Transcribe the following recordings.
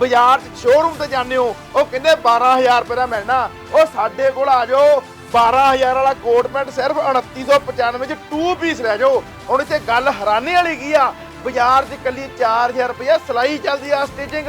ਬਾਜ਼ਾਰ 'ਚ ਸ਼ੋਰੂਮ ਤੇ ਜਾਂਦੇ ਹੋ, ਉਹ ਕਹਿੰਦੇ 12000 ਰੁਪਏ ਦਾ ਮਿਲਣਾ। ਉਹ ਸਾਡੇ ਕੋਲ ਆ ਜਾਓ 12000 ਵਾਲਾ ਕੋਟ ਪੈਂਟ ਸਿਰਫ 2995 ਚ 2 ਪੀਸ ਲੈ ਜਾਓ। ਹੁਣ ਇੱਥੇ ਗੱਲ ਹੈਰਾਨੀ ਵਾਲੀ ਕੀ ਆ? ਬਾਜ਼ਾਰ 'ਚ ਇਕੱਲੀ 4000 ਰੁਪਏ ਸਿਲਾਈ ਚੱਲਦੀ ਆ ਸਟਿਚਿੰਗ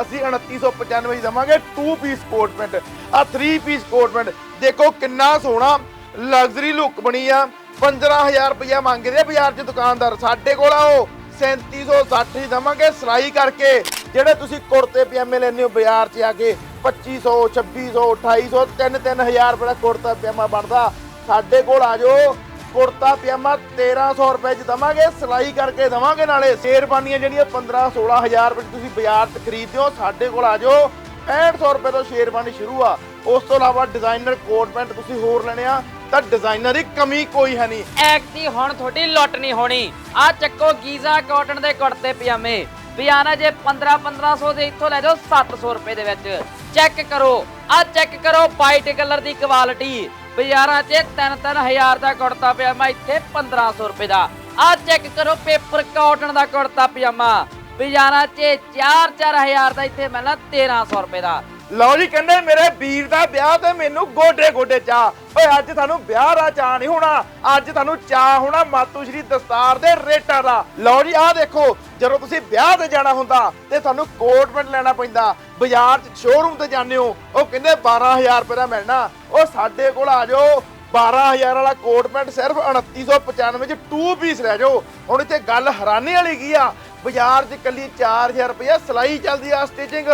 ਅਸੀਂ 2995 ਚ ਦਵਾਂਗੇ 2 ਪੀਸ ਕੋਟ ਪੈਂਟ। ਆ 3 ਪੀਸ ਕੋਟ ਪੈਂਟ। ਦੇਖੋ ਕਿੰਨਾ ਸੋਹਣਾ ਲਗਜ਼ਰੀ ਲੁੱਕ ਬਣੀ ਆ। 15000 ਰੁਪਏ ਮੰਗਦੇ ਆ ਬਾਜ਼ਾਰ 'ਚ ਦੁਕਾਨਦਾਰ। ਸਾਡੇ ਕੋਲ ਆਓ। 3760 ਹੀ ਦਵਾਂਗੇ ਸਿਲਾਈ ਕਰਕੇ ਜਿਹੜੇ ਤੁਸੀਂ ਕੁੜਤੇ ਪਜਾਮੇ ਲੈਣੇ ਹੋ ਬਾਜ਼ਾਰ 'ਚ ਆ ਕੇ 2500 2600 2800 3-3000 ਰੁਪਏ ਦਾ ਕੁੜਤਾ ਪਜਾਮਾ ਬਣਦਾ। ਸਾਡੇ ਕੋਲ ਆ ਜਾਓ, ਕੁੜਤਾ ਪਜਾਮਾ 1300 ਰੁਪਏ 'ਚ ਦਵਾਂਗੇ ਸਿਲਾਈ ਕਰਕੇ ਦਵਾਂਗੇ ਨਾਲੇ। ਸ਼ੇਰਵਾਨੀਆਂ ਜਿਹੜੀਆਂ 15 16000 ਰੁਪਏ 'ਚ ਤੁਸੀਂ ਬਾਜ਼ਾਰ 'ਚ ਖਰੀਦਦੇ ਹੋ, ਸਾਡੇ ਕੋਲ ਆ ਜਾਓ। 6500 ਰੁਪਏ ਤੋਂ ਸ਼ੇਰਵਾਨੀ ਸ਼ੁਰੂ ਆ। ਉਸ ਤੋਂ ਇਲਾਵਾ ਡਿਜ਼ਾਈਨਰ ਕੋਟ ਪੈਂਟ ਤੁਸੀਂ ਹੋਰ ਲੈਣੇ ਆ। ਤਾਂ ਡਿਜ਼ਾਈਨਰ ਦੀ ਕਮੀ ਕੋਈ ਹੈ ਨਹੀਂ। ਐਕਟੀ ਹੁਣ ਤੁਹਾਡੀ ਲੁੱਟ ਨਹੀਂ ਹੋਣੀ। ਆ ਚੱਕੋ ਗੀਜ਼ਾ ਕਾਟਨ ਦੇ ਕੁੜਤੇ ਪਜਾਮੇ। ਬਿਆਨਾ ਜੇ 15 1500 ਦੇ ਇੱਥੋਂ ਲੈ ਜਾਓ 700 ਰੁਪਏ ਦੇ ਵਿੱਚ। ਚੈੱਕ ਕਰੋ ਆ ਚੈੱਕ ਕਰੋ ਵਾਈਟ ਕਲਰ ਦੀ ਕੁਆਲਿਟੀ ਬਾਜ਼ਾਰਾਂ 'ਚ 3-3000 ਦਾ ਕੁੜਤਾ ਪਜਾਮਾ, ਇੱਥੇ 1500 ਰੁਪਏ ਦਾ। ਆ ਚੈੱਕ ਕਰੋ ਪੇਪਰ ਕਾਟਨ ਦਾ ਕੁੜਤਾ ਪਜਾਮਾ। ਬਾਜ਼ਾਰਾਂ 'ਚ 4-4000 ਦਾ, ਇੱਥੇ ਮਿਲਣਾ 1300 ਰੁਪਏ ਦਾ। ਲਓ ਜੀ, ਕਹਿੰਦੇ ਮੇਰੇ ਵੀਰ ਦਾ ਵਿਆਹ ਤੇ ਮੈਨੂੰ ਗੋਡੇ ਗੋਡੇ ਚਾਹ। ਓਏ, ਅੱਜ ਤੁਹਾਨੂੰ ਵਿਆਹ ਦਾ ਚਾਹ ਨਹੀਂ ਹੋਣਾ। ਅੱਜ ਤੁਹਾਨੂੰ ਚਾਹ ਹੋਣਾ ਮਾਤੂ ਸ਼੍ਰੀ ਦਸਤਾਰ ਦੇ ਰੇਟਾਂ ਦਾ। ਲਓ ਜੀ, ਆਹ ਦੇਖੋ, ਜਦੋਂ ਤੁਸੀਂ ਵਿਆਹ ਤੇ ਜਾਣਾ ਹੁੰਦਾ ਤੇ ਤੁਹਾਨੂੰ ਕੋਟ ਪੈਂਟ ਲੈਣਾ ਪੈਂਦਾ, ਬਾਜ਼ਾਰ 'ਚ ਸ਼ੋਰੂਮ ਤੇ ਜਾਂਦੇ ਹੋ, ਉਹ ਕਹਿੰਦੇ 12000 ਰੁਪਏ ਦਾ ਮਿਲਣਾ। ਉਹ ਸਾਡੇ ਕੋਲ ਆ ਜਾਓ 12000 ਵਾਲਾ ਕੋਟ ਪੈਂਟ ਸਿਰਫ 2995 ਚ 2 ਪੀਸ ਰਹਿ ਜਾਓ। ਹੁਣ ਇੱਥੇ ਗੱਲ ਹੈਰਾਨੀ ਵਾਲੀ ਕੀ ਆ? ਬਾਜ਼ਾਰ 'ਚ ਇਕੱਲੀ 4000 ਰੁਪਏ ਸਿਲਾਈ ਚੱਲਦੀ ਆ ਸਟਿਚਿੰਗ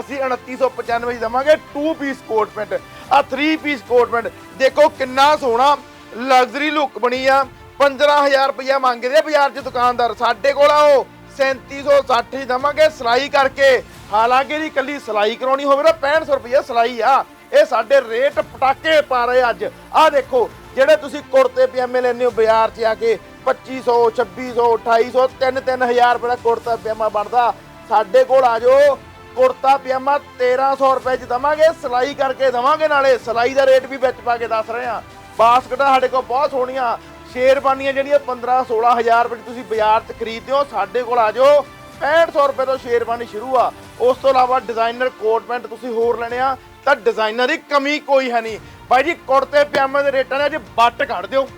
ਅਸੀਂ 2995 ਚ ਦਵਾਂਗੇ 2 ਪੀਸ ਕੋਟ ਪੈਂਟ ਆ 3 ਪੀਸ ਕੋਟ ਪੈਂਟ ਦੇਖੋ ਕਿੰਨਾ ਸੋਹਣਾ ਲਗਜ਼ਰੀ ਲੁੱਕ ਬਣੀ ਆ। 15000 ਰੁਪਏ ਮੰਗਦੇ ਆ ਬਾਜ਼ਾਰ 'ਚ ਦੁਕਾਨਦਾਰ। ਸਾਡੇ ਕੋਲ ਆਓ 3760 ਹੀ ਦਵਾਂਗੇ ਸਿਲਾਈ ਕਰਕੇ। ਹਾਲਾਂਕਿ ਇਹਦੀ ਇਕੱਲੀ ਸਿਲਾਈ ਕਰਾਉਣੀ ਹੋਵੇ ਤਾਂ 6500 ਰੁਪਏ ਸਿਲਾਈ ਆ। ਇਹ ਸਾਡੇ ਰੇਟ ਪਟਾਕੇ ਪਾ ਰਹੇ ਅੱਜ। ਆਹ ਦੇਖੋ, ਜਿਹੜੇ ਤੁਸੀਂ ਕੁੜਤੇ ਪਜਾਮੇ ਲੈਣੇ ਹੋ ਬਾਜ਼ਾਰ 'ਚ ਆ ਕੇ 2500 2600 2800 3-3000 ਰੁਪਏ ਦਾ ਕੁੜਤਾ ਪਜਾਮਾ ਬਣਦਾ। ਸਾਡੇ ਕੋਲ ਆ ਜਾਓ। ਕੁੜਤਾ ਪਜਾਮਾ 1300 ਰੁਪਏ 'ਚ ਦਵਾਂਗੇ, ਸਿਲਾਈ ਕਰਕੇ ਦਵਾਂਗੇ ਨਾਲੇ। ਸਿਲਾਈ ਦਾ ਰੇਟ ਵੀ ਵਿੱਚ ਪਾ ਕੇ ਦੱਸ ਰਹੇ ਆ ਬਾਸਕਟਾਂ ਸਾਡੇ ਕੋਲ ਬਹੁਤ ਸੋਹਣੀਆਂ। ਸ਼ੇਰਵਾਨੀਆਂ ਜਿਹੜੀਆਂ 15 16000 ਰੁਪਏ 'ਚ ਤੁਸੀਂ ਬਾਜ਼ਾਰ 'ਚ ਖਰੀਦਦੇ ਹੋ, ਸਾਡੇ ਕੋਲ ਆ ਜਾਓ। 6500 ਰੁਪਏ ਤੋਂ ਸ਼ੇਰਵਾਨੀ ਸ਼ੁਰੂ ਆ। ਉਸ ਤੋਂ ਇਲਾਵਾ ਡਿਜ਼ਾਈਨਰ ਕੋਟ ਪੈਂਟ ਤੁਸੀਂ ਹੋਰ ਲੈਣੇ ਆ, ਤਾਂ ਡਿਜ਼ਾਈਨਰ ਦੀ ਕਮੀ ਕੋਈ ਹੈ ਨਹੀਂ। ਬਾਈ ਜੀ, ਕੁੜਤੇ ਪਜਾਮੇ ਦੇ ਰੇਟਾਂ ਨੇ ਅੱਜ ਬੱਟ ਕੱਢ ਦਿਓ।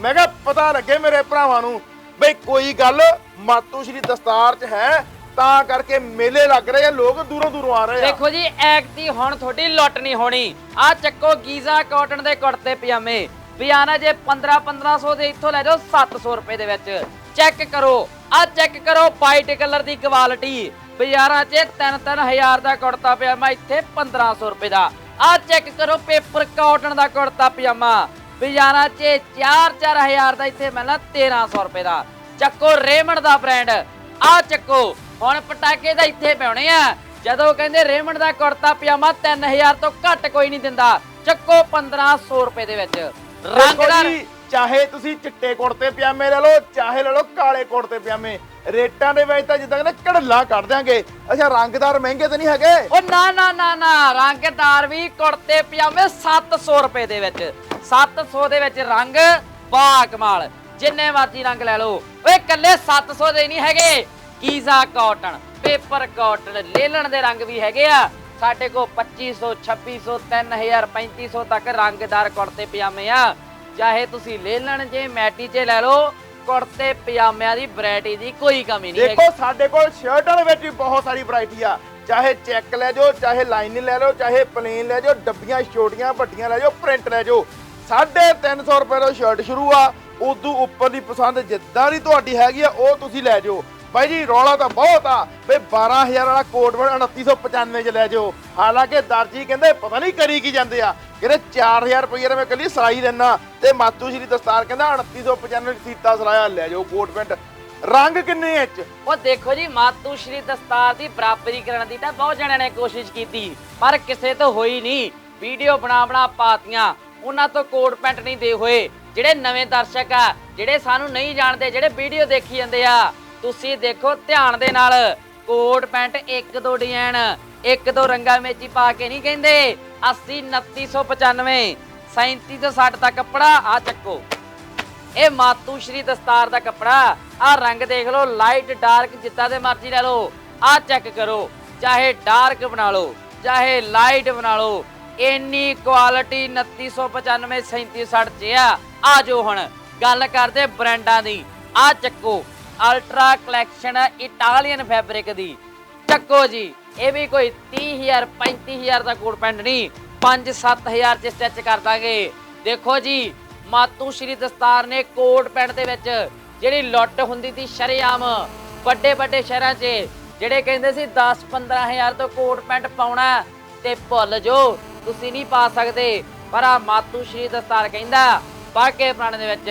ਮੈਂ ਕਿਹਾ, ਪਤਾ ਲੱਗੇ ਮੇਰੇ ਭਰਾਵਾਂ ਨੂੰ, ਬਈ ਕੋਈ ਗੱਲ ਮਾਤੂ ਸ਼੍ਰੀ ਦਸਤਾਰ 'ਚ ਹੈ। ਤਾਂ ਕਰਕੇ ਮੇਲੇ ਲੱਗ ਰਹੇ ਆ, ਲੋਕ ਦੂਰੋਂ ਦੂਰੋਂ ਆ ਰਹੇ ਆ। ਦੇਖੋ ਜੀ ਐਕਟੀ ਹੁਣ ਤੁਹਾਡੀ ਲੁੱਟ ਨਹੀਂ ਹੋਣੀ। ਆ ਚੱਕੋ ਗੀਜ਼ਾ ਕਾਟਨ ਦੇ ਕੁੜਤੇ ਪਜਾਮੇ। ਬਿਆਨਾ ਜੇ 15 1500 ਦੇ ਇੱਥੋਂ ਲੈ ਜਾਓ 700 ਰੁਪਏ ਦੇ ਵਿੱਚ। ਚੈੱਕ ਕਰੋ ਆ ਚੈੱਕ ਕਰੋ, ਵਾਈਟ ਕਲਰ ਦੀ ਕੁਆਲਿਟੀ। ਬਾਜ਼ਾਰਾਂ 'ਚ 3-3000 ਦਾ ਕੁੜਤਾ ਪਜਾਮਾ, ਇੱਥੇ 1500 ਰੁਪਏ ਦਾ। ਆ ਚੈੱਕ ਕਰੋ, ਪੇਪਰ ਕਾਟਨ ਦਾ ਕੁੜਤਾ ਪਜਾਮਾ। ਬਾਜ਼ਾਰਾਂ 'ਚ 4-4000 ਦਾ, ਇੱਥੇ ਮਿਲਣਾ 1300 ਰੁਪਏ ਦਾ। ਚੱਕੋ ਰੇਮੰਡ ਦਾ ਬ੍ਰਾਂਡ। ਆ ਚੱਕੋ ਹੁਣ ਪਟਾਕੇ ਤਾਂ ਇੱਥੇ ਪਿਉਣੇ ਆ। ਜਦੋਂ ਕਹਿੰਦੇ ਰੇਮੰਡ ਦਾ ਕੁੜਤਾ ਪਜਾਮਾ 3000 ਤੋਂ ਘੱਟ ਕੋਈ ਨਹੀਂ ਦਿੰਦਾ ਚੱਕੋ 1500 ਰੁਪਏ ਦੇ ਵਿੱਚ। ਰੰਗਦਾਰ ਚਾਹੇ ਤੁਸੀਂ ਚਿੱਟੇ ਕੁੜਤੇ ਪਜਾਮੇ ਲੈ ਲਓ ਚਾਹੇ ਲੈ ਲਓ ਕਾਲੇ ਕੁੜਤੇ ਪਜਾਮੇ। ਰੇਟਾਂ ਦੇ ਵਿੱਚ ਤਾਂ ਜਿੱਦਾਂ ਕਹਿੰਦੇ ਕੜਲਾ ਕੱਢ ਦਿਆਂਗੇ। ਅੱਛਾ ਰੰਗਦਾਰ ਮਹਿੰਗੇ ਤਾਂ ਨਹੀਂ ਹੈਗੇ? ਉਹ ਨਾ ਨਾ ਨਾ ਨਾ ਰੰਗਦਾਰ ਵੀ ਕੁੜਤੇ ਪਜਾਮੇ 700 ਰੁਪਏ ਦੇ ਵਿੱਚ। 700 ਦੇ ਵਿੱਚ ਰੰਗ ਬਾ ਕਮਾਲ ਜਿੰਨੇ ਮਰਜ਼ੀ ਰੰਗ ਲੈ ਲਓ। ਓਏ ਕੱਲੇ 700 ਦੇ ਨਹੀਂ ਹੈਗੇ। ਕੀਜ਼ਾ ਕਾਟਨ ਪੇਪਰ ਕਾਟਨ ਲੇਲਣ ਦੇ ਰੰਗ ਵੀ ਹੈਗੇ ਆ। ਸਾਡੇ ਕੋਲ 2500 2600 3000 3500 ਤੱਕ ਰੰਗਦਾਰ ਕੁੜਤੇ ਪਜਾਮੇ ਆ। ਚਾਹੇ ਤੁਸੀਂ ਲੇਲਣ ਜੇ ਮੈਟੀ 'ਚ ਲੈ ਲਓ ਕੁੜਤੇ ਪਜਾਮਿਆਂ ਦੀ ਵੈਰਾਈਟੀ ਦੀ ਕੋਈ ਕਮੀ ਨਹੀਂ ਦੇਖੋ ਸਾਡੇ ਕੋਲ ਸ਼ਰਟਾਂ ਦੇ ਵਿੱਚ ਵੀ ਬਹੁਤ ਸਾਰੀ ਵੈਰਾਈਟੀ ਆ। ਚਾਹੇ ਚੈੱਕ ਲੈ ਜਾਓ ਚਾਹੇ ਲਾਈਨਿੰਗ ਲੈ ਲਓ ਚਾਹੇ ਪਲੇਨ ਲੈ ਜਾਓ ਡੱਬੀਆਂ ਛੋਟੀਆਂ ਵੱਡੀਆਂ ਲੈ ਜਾਓ ਪ੍ਰਿੰਟ ਲੈ ਜਾਓ। 350 ਰੁਪਏ ਤੋਂ ਸ਼ਰਟ ਸ਼ੁਰੂ ਆ। ਉਦੋਂ ਉੱਪਰ ਦੀ ਪਸੰਦ ਜਿੱਦਾਂ ਦੀ ਤੁਹਾਡੀ ਹੈਗੀ ਆ ਉਹ ਤੁਸੀਂ ਲੈ ਜਾਓ। ਬਾਈ ਜੀ, ਰੌਲਾ ਤਾਂ ਬਹੁਤ ਆ। ਬਈ 12000 ਵਾਲਾ ਕੋਟ ਵੜ 2995 ਚ ਲੈ ਜਾਓ। ਹਾਲਾਂਕਿ ਦਰਜੀ ਕਹਿੰਦੇ ਪਤਾ ਨਹੀਂ ਕਰੀ ਕੀ ਜਾਂਦੇ ਆ। ਕਹਿੰਦੇ 4000 ਰੁਪਏ ਮੈਂ ਕੱਲੀ ਸਿਲਾਈ ਲੈਣਾ ਤੇ ਮਾਤੂ ਸ਼੍ਰੀ ਦਸਤਾਰ ਕਹਿੰਦਾ 2995 ਸੀਤਾ ਸਿਲਾਇਆ, ਲੈ ਜਾਓ ਕੋਟ ਪੈਂਟ। ਰੰਗ ਕਿੰਨੇ ਐ ਚ ਉਹ ਦੇਖੋ ਜੀ, ਮਾਤੂ ਸ਼੍ਰੀ ਦਸਤਾਰ ਦੀ ਬਰਾਬਰੀ ਕਰਨ ਦੀ ਤਾਂ ਬਹੁਤ ਜਣਿਆਂ ਨੇ ਕੋਸ਼ਿਸ਼ ਕੀਤੀ। ਪਰ ਕਿਸੇ ਤੋਂ ਹੋਈ ਨਹੀਂ। ਵੀਡੀਓ ਬਣਾ ਬਣਾ ਪਾਤੀਆਂ। ਉਹਨਾਂ ਤੋਂ ਕੋਟ ਪੈਂਟ ਨਹੀਂ ਦੇ ਹੋਏ। ਜਿਹੜੇ ਨਵੇਂ ਦਰਸ਼ਕ ਆ, ਜਿਹੜੇ ਸਾਨੂੰ ਨਹੀਂ ਜਾਣਦੇ, ਜਿਹੜੇ ਵੀਡੀਓ ਦੇਖੀ ਜਾਂਦੇ ਆ। ਤੁਸੀਂ ਦੇਖੋ ਧਿਆਨ ਦੇ ਨਾਲ, ਕੋਟ ਪੈਂਟ ਇੱਕ ਦੋ ਡਿਜ਼ਾਈਨ, ਇੱਕ ਦੋ ਰੰਗਾਂ ਵਿੱਚ ਪਾ ਕੇ ਨਹੀਂ ਕਹਿੰਦੇ। 80 2995 3760 ਤੱਕ ਕੱਪੜਾ, ਆ ਚੱਕੋ। ਇਹ ਮਾਤੂ ਸ਼੍ਰੀ ਦਸਤਾਰ ਦਾ ਕੱਪੜਾ, ਆ ਰੰਗ ਦੇਖ ਲਓ, ਲਾਈਟ ਡਾਰਕ ਜਿੱਦਾਂ ਦੇ ਮਰਜ਼ੀ ਲੈ ਲਓ, ਆ ਚੈੱਕ ਕਰੋ, ਚਾਹੇ ਡਾਰਕ ਬਣਾ ਲਓ, ਚਾਹੇ ਲਾਈਟ ਬਣਾ ਲਓ, ਇੰਨੀ ਕੁਆਲਿਟੀ 2995 3760 ਚ ਆ। ਆ ਜੋ ਹੁਣ, ਗੱਲ ਕਰਦੇ ਬ੍ਰਾਂਡਾਂ ਦੀ, ਆ ਚੱਕੋ। ਅਲਟਰਾ ਕਲੈਕਸ਼ਨ ਇਟਾਲੀਅਨ ਫੈਬਰਿਕ ਦੀ। ਚੱਕੋ ਜੀ, ਇਹ ਵੀ ਕੋਈ 30000 35000 ਦਾ ਕੋਟ ਪੈਂਟ ਨਹੀਂ 5-7000 ਚ ਸਟਿਚ ਕਰ ਦਾਂਗੇ। ਦੇਖੋ ਜੀ, ਮਾਤੂ ਸ਼੍ਰੀ ਦਸਤਾਰ ਨੇ ਕੋਟ ਪੈਂਟ ਦੇ ਵਿੱਚ ਜਿਹੜੀ ਲੁੱਟ ਹੁੰਦੀ ਸੀ ਸ਼ਰੇਆਮ ਵੱਡੇ ਵੱਡੇ ਸ਼ਹਿਰਾਂ 'ਚ, ਜਿਹੜੇ ਕਹਿੰਦੇ ਸੀ 10-15000 ਤੋਂ ਕੋਟ ਪੈਂਟ ਪਾਉਣਾ ਤੇ ਭੁੱਲ ਜੋ ਤੁਸੀਂ ਨਹੀਂ ਪਾ ਸਕਦੇ। ਪਰ ਆ ਮਾਤੂ ਸ਼੍ਰੀ ਦਸਤਾਰ ਕਹਿੰਦਾ ਬਾਕੇ ਪੁਰਾਣੇ ਦੇ ਵਿੱਚ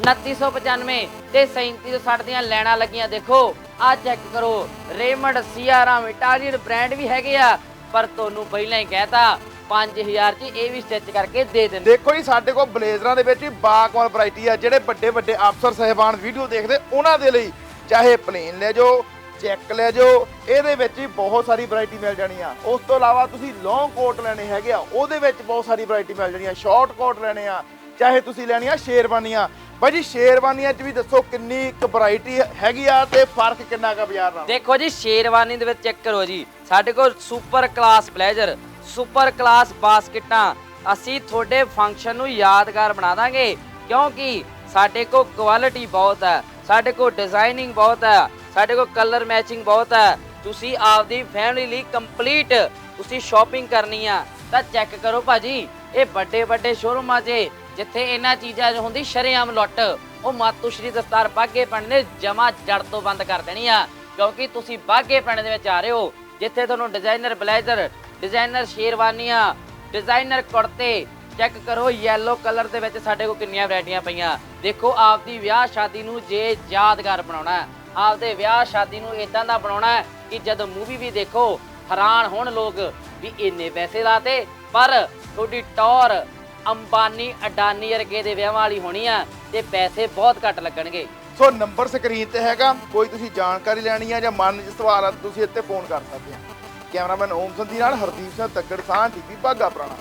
2995 ਤੇ 3760 ਦੀਆਂ ਲੈਣਾ ਲੱਗੀਆਂ, ਦੇਖੋ। ਆ ਚੈੱਕ ਕਰੋ। ਰੇਮੰਡ ਸੀਆਰਾਮ ਇਟਾਲੀਅਨ ਬ੍ਰਾਂਡ ਵੀ ਹੈਗੇ ਆ, ਪਰ ਤੁਹਾਨੂੰ ਪਹਿਲਾਂ ਹੀ ਕਹਿਤਾ 5000 ਚ ਇਹ ਵੀ ਸਟਿਚ ਕਰਕੇ ਦੇ ਦਿੰਦੇ। ਦੇਖੋ ਜੀ, ਸਾਡੇ ਕੋਲ ਬਲੇਜ਼ਰਾਂ ਦੇ ਵਿੱਚ ਵੀ ਬਾਕਮਾਲ ਵੈਰਾਈਟੀ ਆ, ਜਿਹੜੇ ਵੱਡੇ ਵੱਡੇ ਅਫਸਰ, ਸਹਿਬਾਨ ਵੀਡੀਓ ਦੇਖਦੇ, ਉਹਨਾਂ ਦੇ ਲਈ ਚਾਹੇ ਪਲੇਨ ਲੈ ਜਾਓ ਚੈੱਕ ਲੈ ਜਾਓ, ਇਹਦੇ ਵਿੱਚ ਵੀ ਬਹੁਤ ਸਾਰੀ ਵੈਰਾਈਟੀ ਮਿਲ ਜਾਣੀ ਆ। ਉਸ ਤੋਂ ਇਲਾਵਾ ਤੁਸੀਂ ਲੌਂਗ ਕੋਟ ਲੈਣੇ ਹੈਗੇ ਆ, ਉਹਦੇ ਵਿੱਚ ਬਹੁਤ ਸਾਰੀ ਵੈਰਾਈਟੀ ਮਿਲ ਜਾਣੀ ਆ ਸ਼ਾਰਟ ਕੋਟ ਲੈਣੇ ਆ, ਚਾਹੇ ਤੁਸੀਂ ਲੈਣੀ ਆ ਸ਼ੇਰਵਾਨੀਆਂ ਬਾਈ ਜੀ, ਸ਼ੇਰਵਾਨੀਆਂ 'ਚ ਵੀ ਦੱਸੋ ਕਿੰਨੀ ਇੱਕ ਵੈਰਾਈਟੀ ਹੈਗੀ ਆ ਤੇ ਫ਼ਰਕ ਕਿੰਨਾ ਕਾ ਬਾਜ਼ਾਰ ਨਾਲ? ਦੇਖੋ ਜੀ, ਸ਼ੇਰਵਾਨੀ ਦੇ ਵਿੱਚ ਚੈੱਕ ਕਰੋ ਜੀ। ਸਾਡੇ ਕੋਲ super class blazer super class ਬਾਸਕਟਾਂ। ਅਸੀਂ ਤੁਹਾਡੇ ਫੰਕਸ਼ਨ ਨੂੰ ਯਾਦਗਾਰ ਬਣਾ ਦਾਂਗੇ, ਕਿਉਂਕਿ ਸਾਡੇ ਕੋਲ ਕੁਆਲਿਟੀ ਬਹੁਤ ਹੈ, ਸਾਡੇ ਕੋਲ ਡਿਜ਼ਾਈਨਿੰਗ ਬਹੁਤ ਹੈ, ਸਾਡੇ ਕੋਲ ਕਲਰ ਮੈਚਿੰਗ ਬਹੁਤ ਹੈ। ਤੁਸੀਂ ਆਪਦੀ ਫੈਮਿਲੀ ਲਈ ਕੰਪਲੀਟ ਤੁਸੀਂ ਸ਼ਾਪਿੰਗ ਕਰਨੀ ਆ, ਤਾਂ ਚੈੱਕ ਕਰੋ ਭਾਜੀ, ਇਹ ਵੱਡੇ ਵੱਡੇ ਸ਼ੋਰੂਮਾਂ 'ਚ ਜਿੱਥੇ ਇਹਨਾਂ ਚੀਜ਼ਾਂ 'ਚ ਹੁੰਦੀ ਸ਼ਰੇਆਮ ਲੁੱਟ, ਉਹ ਮਾਤੂ ਸ਼੍ਰੀ ਦਸਤਾਰ ਬਾਗੇ ਪਿੰਡ ਨੇ ਜਮਾ ਜੜ ਤੋਂ ਬੰਦ ਕਰ ਦੇਣੀ ਆ। ਕਿਉਂਕਿ ਤੁਸੀਂ ਬਾਗੇ ਪਿੰਡ ਦੇ ਵਿੱਚ ਆ ਰਹੇ ਹੋ, ਜਿੱਥੇ ਤੁਹਾਨੂੰ ਡਿਜ਼ਾਈਨਰ ਬਲੇਜ਼ਰ ਡਿਜ਼ਾਈਨਰ ਸ਼ੇਰਵਾਨੀਆਂ ਡਿਜ਼ਾਈਨਰ ਕੁੜਤੇ ਚੈੱਕ ਕਰੋ ਯੈਲੋ ਕਲਰ ਦੇ ਵਿੱਚ ਸਾਡੇ ਕੋਲ ਕਿੰਨੀਆਂ ਵੈਰਾਈਟੀਆਂ ਪਈਆਂ। ਦੇਖੋ, ਆਪਦੀ ਵਿਆਹ ਸ਼ਾਦੀ ਨੂੰ ਜੇ ਯਾਦਗਾਰ ਬਣਾਉਣਾ ਆਪਦੇ ਵਿਆਹ ਸ਼ਾਦੀ ਨੂੰ ਇਦਾਂ ਦਾ ਬਣਾਉਣਾ ਕਿ ਜਦ ਮੂਵੀ ਵੀ ਦੇਖੋ, ਹੈਰਾਨ ਹੋਣ ਲੋਕ ਵੀ ਇੰਨੇ ਪੈਸੇ ਲਾਤੇ, ਪਰ ਤੁਹਾਡੀ ਟੌਰ ਅੰਬਾਨੀ ਅਡਾਨੀ ਵਰਗੇ ਦੇ ਵਿਆਹਾਂ ਵਾਲੀ ਹੋਣੀ ਆ ਤੇ ਪੈਸੇ ਬਹੁਤ ਘੱਟ ਲੱਗਣਗੇ। ਸੋ ਨੰਬਰ ਸਕਰੀਨ ਤੇ ਹੈਗਾ, ਕੋਈ ਤੁਸੀਂ ਜਾਣਕਾਰੀ ਲੈਣੀ ਆ ਜਾਂ ਮਨ 'ਚ ਸਵਾਲ ਆ ਤੁਸੀਂ ਇੱਥੇ ਫੋਨ ਕਰ ਸਕਦੇ ਆ। ਕੈਮਰਾਮੈਨ ਓਮ ਸੰਧੀ ਨਾਲ ਹਰਦੀਪ ਸਿੰਘ ਤੱਕੜ ਸਾਹ ਟੀਵੀ ਬਾਗਾ ਪੁਰਾਣਾ।